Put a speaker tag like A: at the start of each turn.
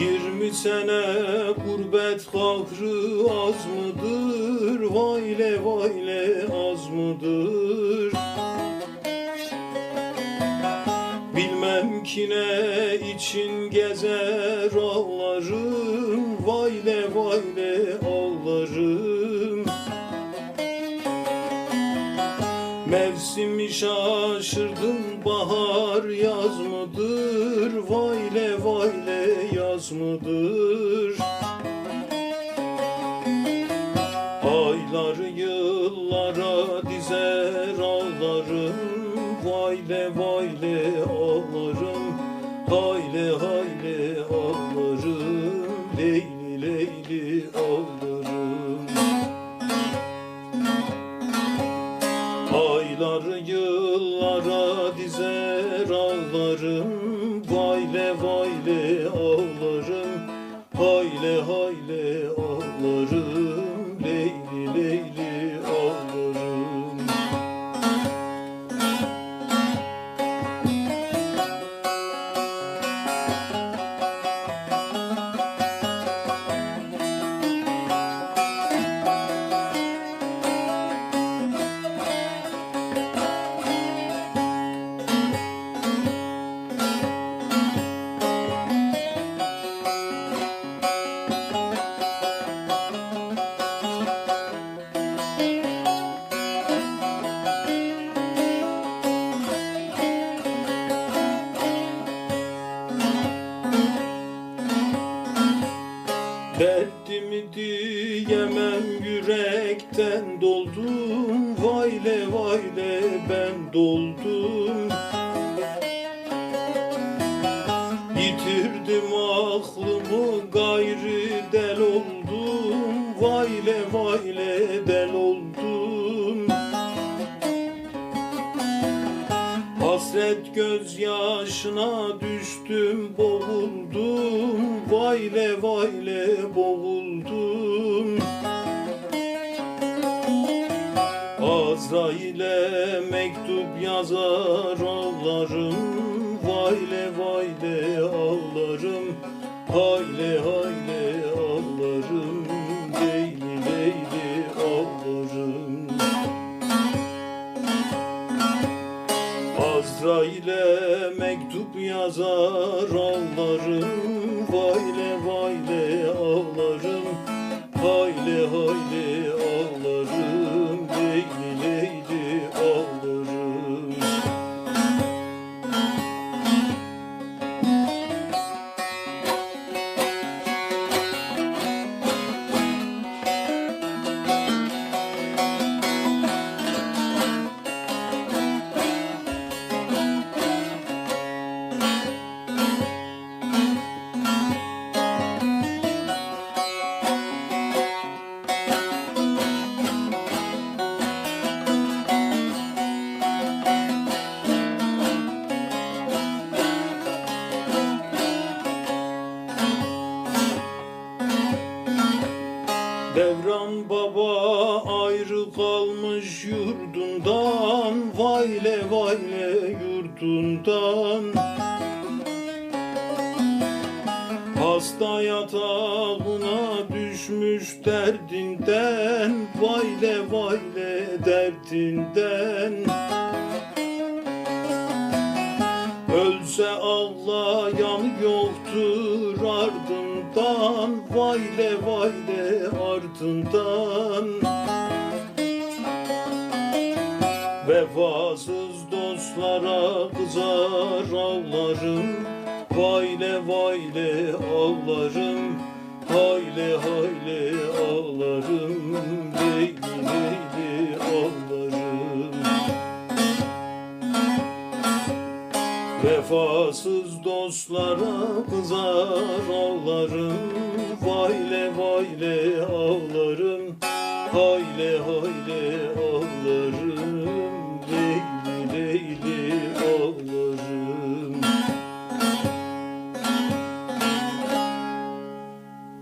A: Yirmi sene gurbet kahrı az mıdır? Vayle vayle az mıdır? Bilmem ki ne için gezer ağlarım Vayle vayle ağlarım Mevsimi şaşırdım bahar yaz mıdır? Vayle vayle yaz mıdır? Ayları yıllara dizer ağlarım Vayle vayle ağlarım Hayle hayle ağlarım Leyli leyli ağlarım Aylar yıllara dizer ağlarım Derdimi diyemem yürekten doldum Vayle vayle ben doldum. Yitirdim aklımı Hasret gözyaşına düştüm boğuldum. Vayle vayle boğuldum. Azrail'e mektup yazar ağlarım. Vayle vayle ağlarım. Hayle hayle Azrail'e mektup yazar ağlarım Vayle vayle ağlarım kalmış yurdundan Vayle vayle yurdundan. Hasta yatağına düşmüş derdinden Vayle vayle derdinden. Ölse ağlayan yoktur ardından Vayle vayle ardından Vefasız dostlara kızar ağlarım. Vayle vayle ağlarım. Hayle hayle ağlarım. Leyli leyli ağlarım. Vefasız dostlara kızar ağlarım. Vayle vayle ağlarım. Hayle hayle